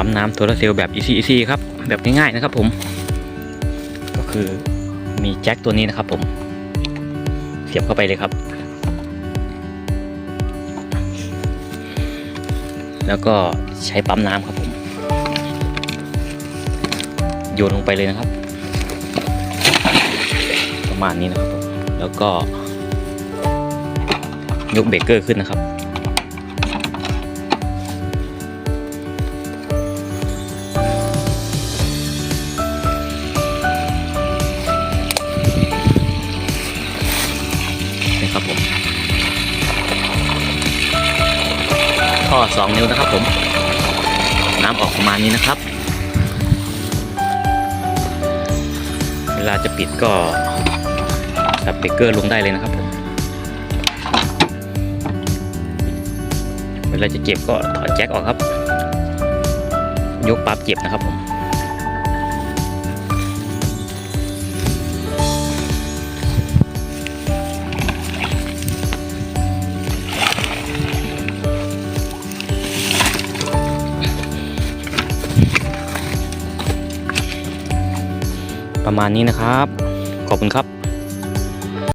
ปั๊มน้ำโซลาร์เซลล์แบบ easy easy ครับ แบบง่ายๆนะครับผม ก็คือมีแจ็คตัวนี้นะครับผม เสียบเข้าไปเลยครับ แล้วก็ใช้ปั๊มน้ำครับผม โยนลงไปเลยนะครับ ประมาณนี้นะครับผม แล้วก็ยกเบรกเกอร์ขึ้นนะครับ นี่ครับผมท่อสองนิ้วนะครับผม น้ำออกประมาณนี้นะครับ เวลาจะปิดก็จับเบเกอร์ลงได้เลยนะครับผม เวลาจะเก็บก็ถอดแจ็คออกครับ ยกปั๊บเก็บนะครับผม ประมาณนี้นะครับ ขอบคุณครับ